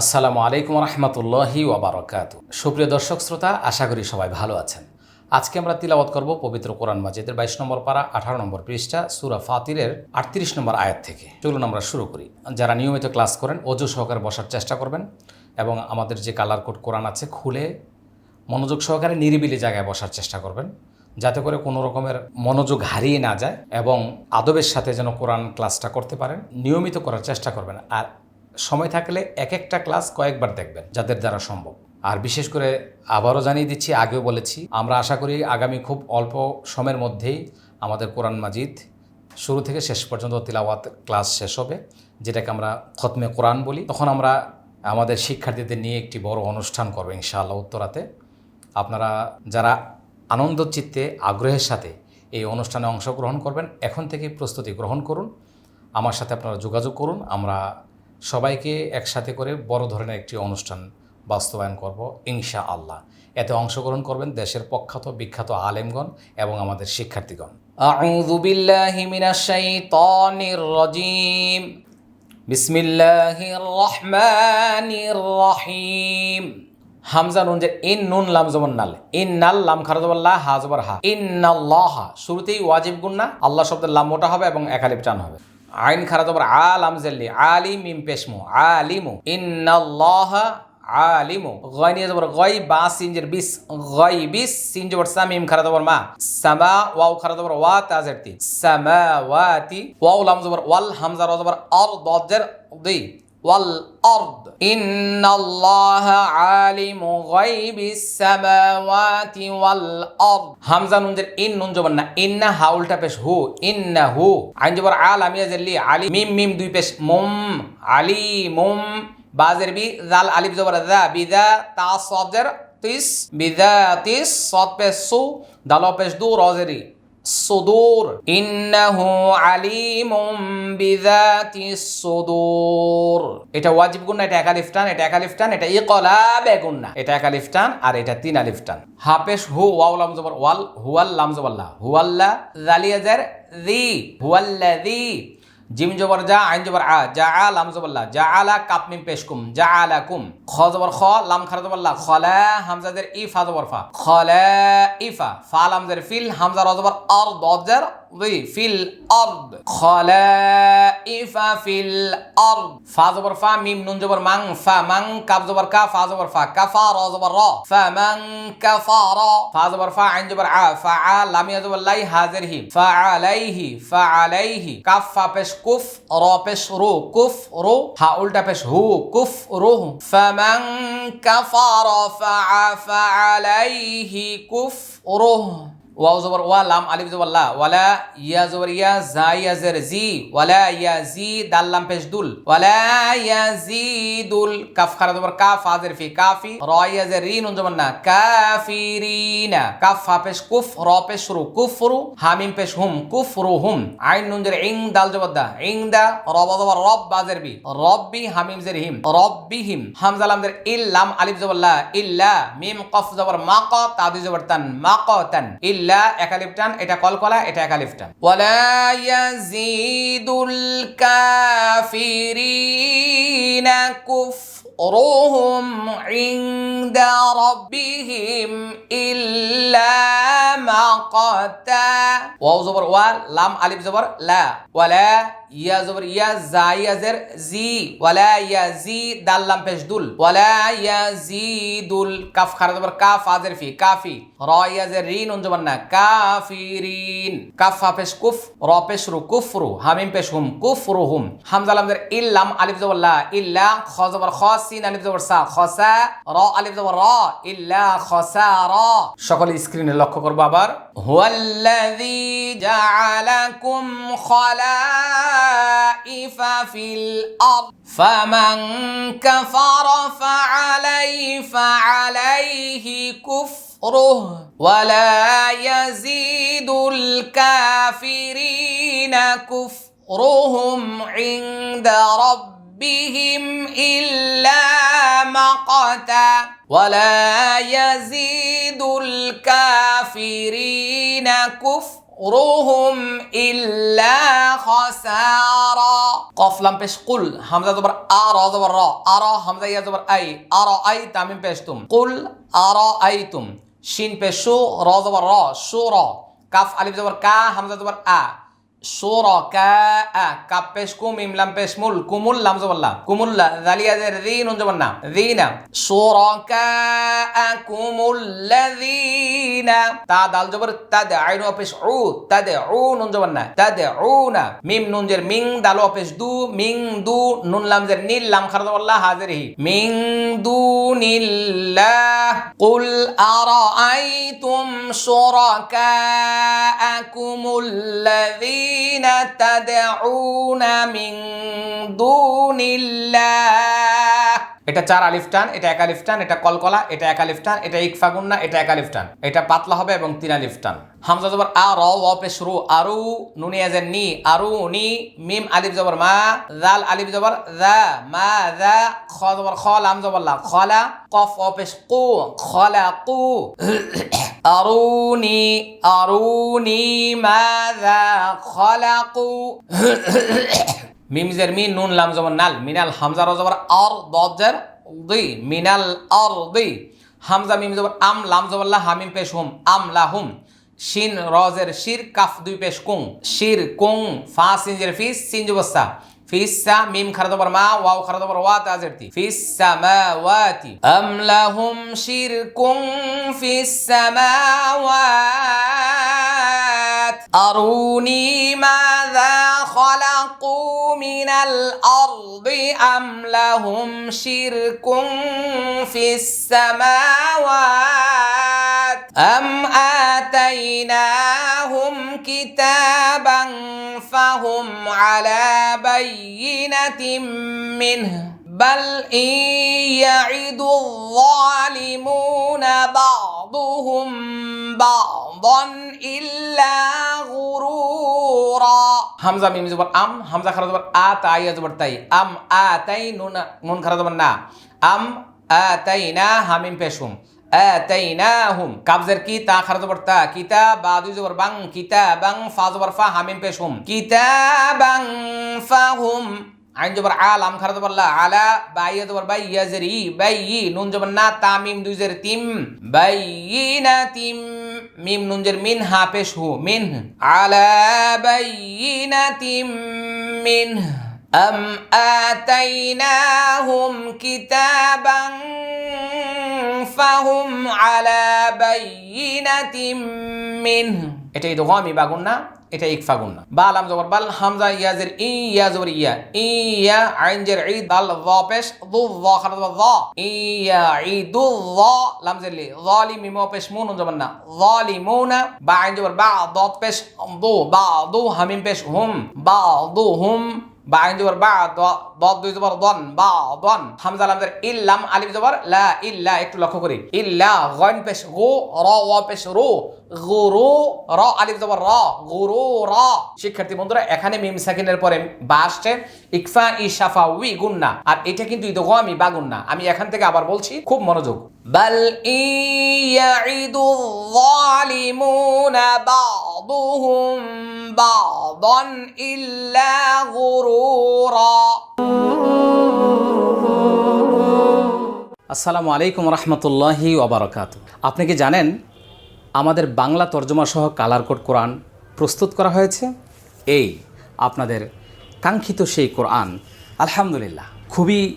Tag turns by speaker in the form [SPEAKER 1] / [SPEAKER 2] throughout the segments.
[SPEAKER 1] আসসালামু আলাইকুম রহমতুল্লাহি ওবরাকাত সুপ্রিয় দর্শক শ্রোতা, আশা করি সবাই ভালো আছেন। আজকে আমরা তিলাওয়াত করব পবিত্র কোরআন মাজিদের বাইশ নম্বর পারা, আঠারো নম্বর পৃষ্ঠা, সুরা ফাতিরের আটত্রিশ নম্বর আয়াত থেকে। চলুন আমরা শুরু করি। যারা নিয়মিত ক্লাস করেন, অজু সহকারে বসার চেষ্টা করবেন এবং আমাদের যে কালার কোড কোরআন আছে, খুলে মনোযোগ সহকারে নিরিবিলি জায়গায় বসার চেষ্টা করবেন, যাতে করে কোনো রকমের মনোযোগ হারিয়ে না যায় এবং আদবের সাথে যেন কোরআন ক্লাসটা করতে পারেন, নিয়মিত করার চেষ্টা করবেন। আর সময় থাকলে এক একটা ক্লাস কয়েকবার দেখবেন, যাদের দ্বারা সম্ভব। আর বিশেষ করে আবারও জানিয়ে দিচ্ছি, আগেও বলেছি, আমরা আশা করি আগামী খুব অল্প সময়ের মধ্যেই আমাদের কোরআন মাজিদ শুরু থেকে শেষ পর্যন্ত তিলাওয়াত ক্লাস শেষ হবে, যেটাকে আমরা খতমে কোরআন বলি। তখন আমরা আমাদের শিক্ষার্থীদের নিয়ে একটি বড় অনুষ্ঠান করব ইনশাআল্লাহ উত্তরাতে। আপনারা যারা আনন্দ, চিত্তে, আগ্রহের সাথে এই অনুষ্ঠানে অংশগ্রহণ করবেন, এখন থেকে প্রস্তুতি গ্রহণ করুন। আমার সাথে আপনারা যোগাযোগ করুন, আমরা সবাইকে একসাথে করে বড় ধরনের একটি অনুষ্ঠান বাস্তবায়ন করব ইনশা আল্লাহ এতে অংশগ্রহণ করবেন দেশের প্রখ্যাত, বিখ্যাত আলেমগণ এবং আমাদের শিক্ষার্থীগণ। রাজিম। বিসমিল্লাহির রহমানির রহিম। হামজা নুন যে ইন, নুন, লাম জবর নাল। ইন, নাল, লাম খারা জবর লা, হা, জবর হা। ইন্নাল্লাহ। শুরুতেই ওয়াজিব গুন্না আল্লাহ শব্দের লাম মোটা হবে এবং একালিপ টান হবে। আইন খারা তোমার আল লাম জেল্লি আলি মিম পেশমু, আলিমু। ইন্নাল্লাহ আলিমু। গয় নিয়ে জবর গয় বা সিনজের বিস গয় বিস সিন জবর সা মিম খারা জবর মা। সামা ওয়াও খারা জবর ওয়া তাজের তি সামাওয়াতি ওয়াও লাম ওয়াল আর দজের দুই والأرض إن الله عالم غيب السماوات والأرض হামজা নুনজের ইন নুন জবর না ইন্না হাউলটা পেশ হু ইন্না হু আইন জবর আল আমিয়া জেল্লি আলি মিম মিম দুই পেশ মুম আলি মুম বাজের বি জাল আলিফ জবর দা বিদা তা সদের তিস বিদা তিস সদ পেশ সু দাল পেশ দু রজেরি সুদূর। ইন্নাহু আলিমুম বিযাতিস সুদূর। এটা ওয়াজিব গুণ এটা একালিফ টান, এটা একালিফ টান, এটা ইকলাবে গুণ এটা একালিফ টান আর এটা তিন আলিফ টান। হাফেশ হু ওয়াও লাম জবর, ওয়াল, হুয়াল লাম জবল্লা হুয়াল্লা জালিয়াজার জি হুয়াল্লাযী জিম জবর যা আইন জবর আ যা আ, লাম জবল্লা যা আলা কাপ মিম পেশকুম যা আলা কুম। খ জবর খ, লাম খারা জবল্লা খলা হামজাদের ই ফা জবর ফা খলা ইফা ফা লামজের ফিল, হামজা অজবর জবর আর ফিল আরদ, খলাইফা ফিল আরদ। ফা জবর ফা, মিম নুন জবর মাং, ফা মাং, কাফ জবর কা, ফা জবর ফা, কাফা র জবর র। ফা মাং, কাফা র। ফা জবর ফা, আইন জবর আ, ফা আ, লাম ইয়া জবর লাই, হাজির হি ফা আলাইহি ফা আলাইহি, কাফ, ফা পেশ কুফ, র পেশ রু, কুফ রু, হা উল্টা পেশ হু, কুফ রু ফামান কাফার ফা ফা আলাইহি, কুফ রু ওয়াও জবর, ওয়া লাম আলিফ জবর, লা। ওয়ালা ইয়া জবর, ইয়া জা, ইয়া জের, জি। ওয়ালা ইয়া জি, দাল, লাম, পেশ, দুল। ওয়ালা ইয়া জি, দুল, কাফ, খারা জবর কাফ হাজির ফি কাফি র, ইয়া জের, রি, নুন জবর না। কাফিরিনা। কাফ ফা, পেশ, কুফ, র, পেশ, রু কুফরু হামিম, পেশ, হুম কুফরু হুম। আইন, নুন, জের, ইং, দাল জবর দা। ইং, দা রব জবর, রব বাজের বি। রব্বি হামিম, জের, হিম। রব্বিহিম হামজা, লাম, জের, ইল, লাম, আলিফ জবর, লা। ইল্লা, মিম, কফ, জবর মাক তাদি জবর, তান, মাকাতান। ইল্লা একালিফ টান এটা কলকলা, এটা একালিফ টান ওয়ালা ইয়াজিদুল কাফিরিনা কুফরুহুম ইনদা রাব্বিহিম ইল্লা মাকাতা। ওয়াও জবর ওয়া লাম, আলিফ জবর লা। ওয়ালা ইয়া জবর, ইয়া জা ইয়াজের জি, ওয়ালা ইয়া জি, দাল, লাম, পেশ, দুল। ওয়ালা ইয়া জি, দুল, কাফ, খারা, জবর, কাফ আজের ফি, কাফি। র ইয়াজের রি, নুন, জবর, না, কাফিরিন। কাফ ফা পেশ, কুফ, র, পেশ, রু কুফরু হামিম, পেশ, হুম কুফরু হুম। হামজা, লাম ইল্লাম আলিফ, জবর, লা, ইল্লা, খ, জবর, খ, সিন, আলিফ, জবর, সা খসা র, আলিফ, জবর, র, ইল্লা খসা র। সকল স্ক্রিনে লক্ষ্য করব আবার। হুয়াল্লাযী জাআলাকুম خلائف في الأرض. فمن كفر فعليه فعليه كفره. ولا يزيد الكافرين كفرهم عند ربهم إلا مقتا. ولا يزيد الكافرين كفرهم রুহুম ইল্লা খাসারা কফ লাম পেশ কুল হামজা জবর আ র জবর র আর হামজা ইয়া জবর আই আর আই তামিম পেশ তুম কুল আর আই তুম শিন পেশ শু র জবর র শু র কাফ আলিফ জবর কা হামজা জবর আ شركاء كابش كوميم لام بش مول كومول لام زبلا كومول ذاليا ذر ذين جبنا ذين شركاءكم الذين تا دال جبر تدعون بش عو تدعون جبنا تدعون ميم نون جر مين دالو بش دو مين دو نون لام جر نيل لام خرج والله حاضره من دون الله قل أرأيتم شركاءكم الذين الذين تدعون من دون الله. এটা চার আলিফ টান, এটা এক আলিফ টান, এটা কলকলা, এটা এক আলিফ টান, এটা না এটা এক আলিফ টান। এটা পাতলা হবে এবং তিন আলিফ টান। হামজা জবর আ, র পে, শুরু। আরু, নুনি আজের নি। আরু, নি, মিম, আলিফ জবর, মা, জাল, আলিফ জবর, জা, মা দা খ জবর, খ, লাম জবর লা খলা, কফ ও পেশ কু, খলা কু আরুনি আরুনি মা দা খলা, কু। মিমজের মি নুন, লাম, জবর, নাল। মিনাল হামজা, র, জবর, আর দজের দি। মিনাল আর, দি। হামজা, মিম, জবর, আম, লাম, জবর, লা, হামিম, পেশ, হুম, আম লাহুম শিন রজের শির, কাফ, দুই, পেশ, কুং। শির, কুং, ফা সিনজের ফিস, সিন জবসা ফিসা মিম খারাদবর মা, ওয়াও খারাদবর ওয়া তাজেরতি ফিস সামাওয়াতি আম লাহুম শিরকুম ফিস সামাওয়াত আরুনি মাযা خلقوا من الأرض أم لهم شرك في السماوات أم آتيناهم كتابا فهم على بينة منه بل إن يعد الظالمون بعضهم بعضا إلا غرورا হামজা মিম জবর আম হামজা খারা জবর আ তাই জবর তাই আম আ তাই নুন নুন খারা জবর না আম আ তাই না হামিম পেশুম آتيناهم কাবজের কি তা খারা জবর তা কিতাব বা দুই জবর বাং কিতাবাং ফা জবর ফা হামিম পেশুম কিতাবাং ফাহুম আইন জবর আল আম জবর বললা আলা, বাই জবর বাই ইয়াজের, বাই, নুন জবর না তামিম দুই জের তিম বাইনা তিম, মিম নুন জের মিন, হা, পেশ, হু, মিন, আলা বাইনা তিম, মিন। أم آتيناهم كتابا فهم على بينة منه এটা ইদগামি বাগুন না এটা ইকফা গুন না বা আলাম জবর বাল হামজা ইয়াজের ই ইয়া জবর ইয়া ই ইয়া আইন জের ই দাল য পেশ দু য খারাজ য ইয়া ই দু য লাম জের লি যালিম পেশ মুন জবর না যালিমুনা বা আইন জবর বা দ পেশ দু বা দু হামিম পেশ হুম বা দু হুম বা আইন জবর বা দদ দুই জবর, দন, বা, দন। হামজা লামদের ইল্লাম, আলিফ জবর, লা ইল্লা, একটু লক্ষ্য করি। ইল্লা গন পেশ, গো, র ওয়া পেশ, রো। গুরু র আলিফ জবর, র গুরু র শিক্ষার্থী বন্ধুরা, এখানে মিম সাকিনের পরে বা আসছে। ইকফা ইশাফা উই গুন্না। আর এটা কিন্তু ইদগামি বা গুন্না। আমি এখান থেকে আবার বলছি, খুব মনোযোগ। বাল ইয়াইদু যালিমুনা বা'দুহুম বা'দান ইল্লা গুরুরা আসসালামু আলাইকুম রহমতুল্লাহি ওবরাকাত আপনি কি জানেন আমাদের বাংলা তর্জমা সহ কালার কোড কোরআন প্রস্তুত করা হয়েছে? এই, আপনাদের কাঙ্ক্ষিত সেই কোরআন, আলহামদুলিল্লাহ, খুবই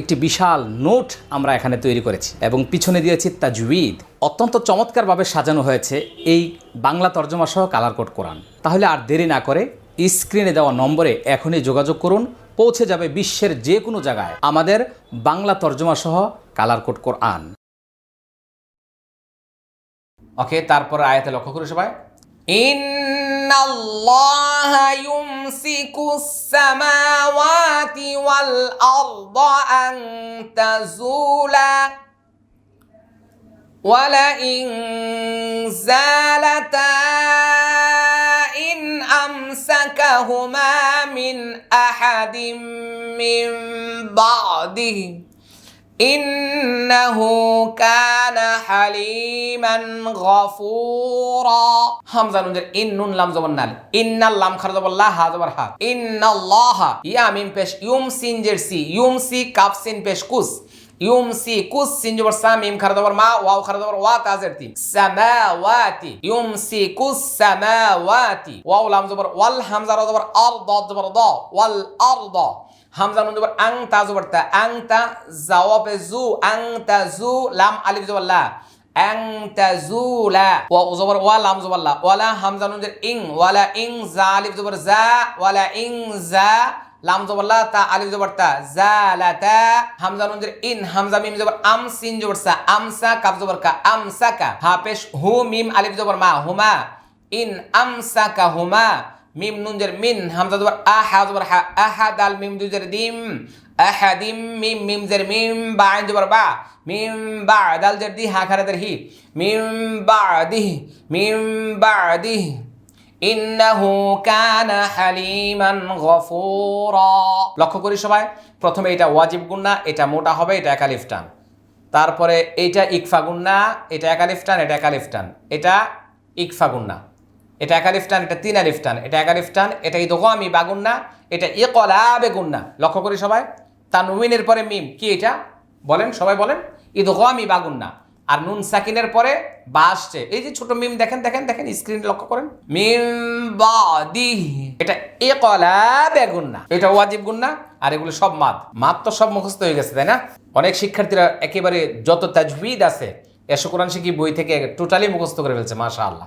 [SPEAKER 1] একটি বিশাল নোট আমরা এখানে তৈরি করেছি এবং পিছনে দিয়েছি তাজউইদ। অত্যন্ত চমৎকারভাবে সাজানো হয়েছে এই বাংলা তর্জমা সহ কালার কোড কোরআন তাহলে আর দেরি না করে স্ক্রিনে দেওয়া নম্বরে এখনই যোগাযোগ করুন, পৌঁছে যাবে বিশ্বের যে কোনো জায়গায় আমাদের বাংলা তর্জমা সহ কালার কোড কোরআন ওকে তারপর আয়াতে লক্ষ্য করে সবাই। إن الله يمسك السماوات والأرض أن تزولا ولئن زالتا إن أمسكهما من أحد من بعده ইন্নাহু কানা হালিমান গফুরা। হামজা নুনের ইন নুন লাম জবর নাল। ইন্নাল লাম খার জবর লা, হা জবর হা। ইন্নাল্লাহ ইয়া মিম পেশ, ইউম সিন জের সি, ইউম সি কাফ সিন পেশ কুস। ইউম সি কুস সিন জবর সা, মিম খার জবর মা, ওয়াও খার জবর ওয়া, তা জের তিন। সামাওয়াতি, ইউম সি কুস সামাওয়াতি। ওয়াও লাম জবর, ওয়াল হামজা জবর আর দ জবর দ, ওয়াল আর দ হামজা নুন জবর আং তা জবর তা, আং তা জাওয়াবে জু, আং তা জু, লাম আলিফ জবর লা, আং তা জু লা, ওয়া জবর ওয়া, লাম জবর ওয়ালা হামজা নুন জবর ইং ওয়ালা ইং জা আলিফ জবর জা ওয়ালা ইং জা, লাম জবর তা আলিফ জবর তা, জা লা তা, হামজা নুন জবর ইন, হামজা মিম জবর আম সিন জবর সা আমসা কাফ জবর কা আমসাকা হা পেশ হু মিম আলিফ জবর মা, হুমা, ইন আমসাকা হুমা মিম নুন জের মিন, হামজা জবর আহা জবর হা, আহা দাল মিম দু জের দিম আহাদিম মিম মিম জের মিম, বা আইন জবর বা, মিম বা দাল জের দি, হা খারা দের হি, মিম বাদিহ মিম বা বাদিহ ইন্নাহু কানা হালিমান গফুরা। লক্ষ্য করি সবাই, প্রথমে এটা ওয়াজিব গুন্না এটা মোটা হবে, এটা একালিফ টান। তারপরে এইটা ইকফা গুন্না এটা একালিফ টান, এটা একালিফ টান। এটা ইকফা গুন্না এটা একালিফ টান, এটা তিন আলিফ টান। এটা একালিফ টান, এটা ইদগামি বাগুন্না, এটা ইকলাবে গুন্না। লক্ষ্য করি সবাই। তানউইনের পরে মিম, কি এটা? বলেন, সবাই বলেন। ইদগামি বাগুন্না। আর নুন সাকিনের পরে বা আসছে। এই যে ছোট মিম, দেখেন দেখেন দেখেন স্ক্রিন লক্ষ্য করেন। মিম বাদি এটা ইকলাবে গুন্না। এটা ওয়াজিব গুন্না, আর এগুলো সব মাদ। মাদ তো সব মুখস্থ হয়ে গেছে, তাই না? অনেক শিক্ষার্থীরা একেবারে যত তাজবিদ আছে, এসো কোরআন শিখি বই থেকে টোটালি মুখস্থ করে ফেলছে মাশা আল্লাহ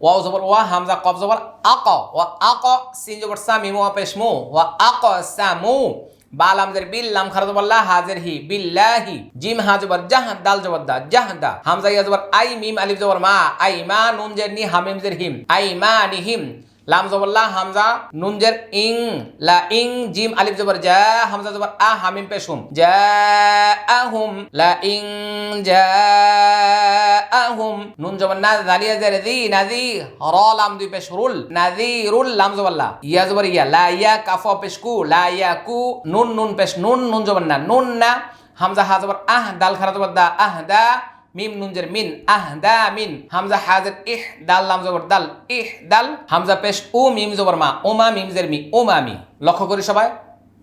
[SPEAKER 1] ওয়াও জবর ওয়া হামজা কব জবর আক ওয়া আক সিন জবর সা মিম ওয়া পেশ মু ওয়া আক সামু বাল আমজের বিল লাম খারা জবর লা হাজের হি বিল্লাহি জিম হা জবর জাহ দাল জবর দা জাহ দা হামজা ইয়া জবর আই মিম আলিফ জবর মা আই মা নুন জের নি হামিম জের হিম আই মা নি হিম লাম জবর হামজা নুন জের ইং, লা ইং, জিম, আলিফ জবর জা, হামজা জবর আ, হামিম পেশুম জা আহুম লা ইং, জা আহুম নুন জবর না, জালিয়া জের দি নাজি র, লাম দুই পেশ রুল নাজি রুল, লাম জবর ইয়া জবর ইয়া, লা ইয়া কাফ, পেশ কু, লা ইয়া কু, নুন নুন পেশ, নুন নুন জবর না, নুন না, হামজা, হা আহ, দাল খারা জবর দা, আহ, দা মিম নুনজের মিন, আহ, দা, মিন। হামজা হাজের ইহ, দাল, লাম জবর দাল, ইহ, দাল। হামজা পেশ উ, মিম জবর মা ওমা মিম জের মি ওমামি লক্ষ্য করি সবাই।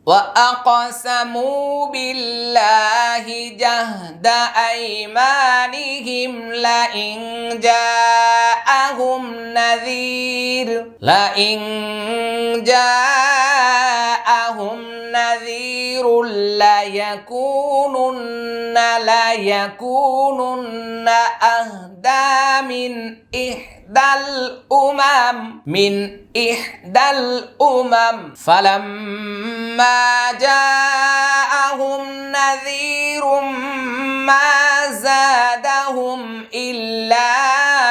[SPEAKER 1] وأقسموا بالله جهد أيمانهم لئن جاءهم نذير لئن جاءهم نذير ليكونن ليكونن أهدى من إحدى الأمم من إحدى الأمم. فلما جاءهم نذير ما زادهم إلا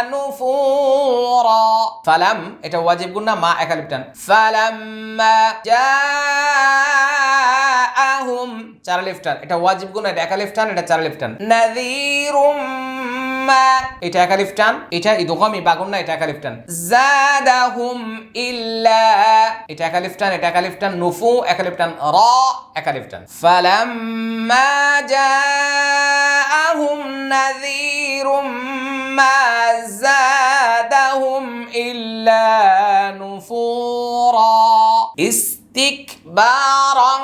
[SPEAKER 1] نفورا فلم এটা ওয়াজিব গুণ না মা একালিপটান ফালাম্মা জাআহুম চার লিফটান এটা ওয়াজিব গুণ এটা একা লিফটান এটা চার লিফটান নাযীরুম মা এটা একা লিফটান এটা ইদগামি বাগুন না, এটা একা লিফটান জাদাহুম ইল্লা, এটা একা লিফটান এটা একা লিফটান নুফু, একা লিফটান র, একা লিফটান ফালাম্মা জাআহুম নাযীরুম মা জাদাহুম ইল্লা নুফুরা। ইস্তিকবারং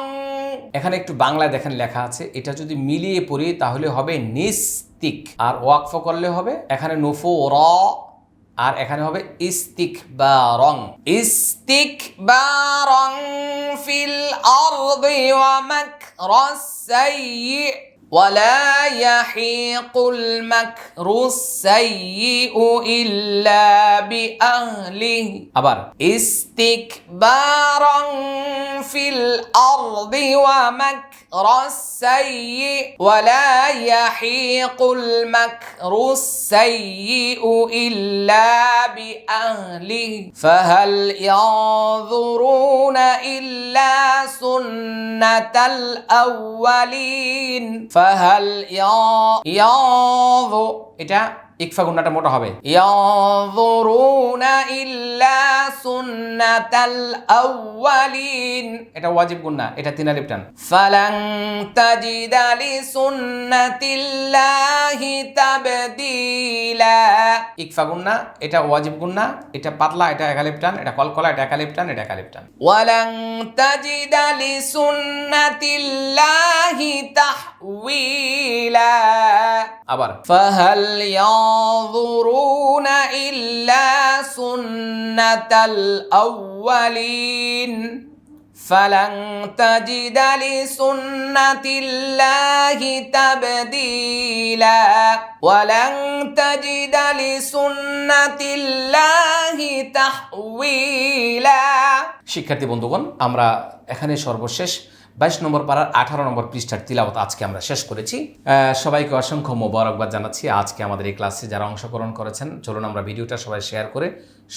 [SPEAKER 1] এখানে একটু বাংলায় দেখেন লেখা আছে এটা যদি মিলিয়ে পড়ি তাহলে হবে নিস্তিক আর ওয়াকফ করলে হবে এখানে নফো র আর এখানে হবে ইস্তিক বা রং ইস্তিক বা রং ফিল আরদি ওয়া মাকরাস ولا يحيق المكر السيء إلا بأهله. أبر استكبارا في الأرض ومكر السيء. ولا يحيق المكر السيء إلا بأهله. فهل ينظرون إلا سنة الأولين؟ ফাহাল ইয়াযু এটা ইকফা গুন্নাটা মোটা হবে। ইয়ানজুরুনা ইল্লা সুন্নাতাল আউয়ালিন। এটা ওয়াজিব গুন্না এটা তিন আলিফ টান। ফালান তাজিদা লি সুন্নাতিল্লাহি তাবদীলা। ইকফা গুন্না এটা ওয়াজিব গুন্না এটা পাতলা, এটা এক আলিফ টান, এটা কলকলা, এটা এক আলিফ টান, এটা এক আলিফ টান। ওয়ালান তাজিদা লি সুন্নাতিল্লাহি তাহওয়িলা। আবার, ফাহাল ইয়ানজুরুনা ইল্লা সুন্নাতাল আউয়ালিন فلن تجد لسنة الله تبديلا ولن تجد لسنة الله تحويلا শিক্ষার্থী বন্ধুগণ আমরা এখানে সর্বশেষ বাইশ নম্বর পাড়ার আঠারো নম্বর পৃষ্ঠার তিলাবত আজকে আমরা শেষ করেছি। সবাইকে অসংখ্য মোবারকবাদ জানাচ্ছি। আজকে আমাদের এই ক্লাসে যারা অংশগ্রহণ করেছেন, চলুন আমরা ভিডিওটা সবাই শেয়ার করে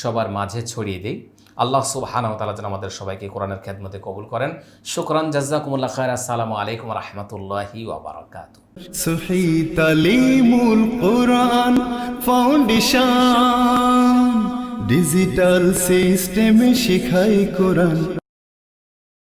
[SPEAKER 1] সবার মাঝে ছড়িয়ে দিই। আল্লাহ সুবহানাহু তাআলা যেন আমাদের সবাইকে কোরআনের খেদমতে কবুল করেন। শুকরান জাযাকুমুল্লাহ খায়র আসসালামু আলাইকুম রাহমাতুল্লাহি
[SPEAKER 2] কোরআন ফাউন্ডেশন, ডিজিটাল সিস্টেমে শিখাই কোরআন।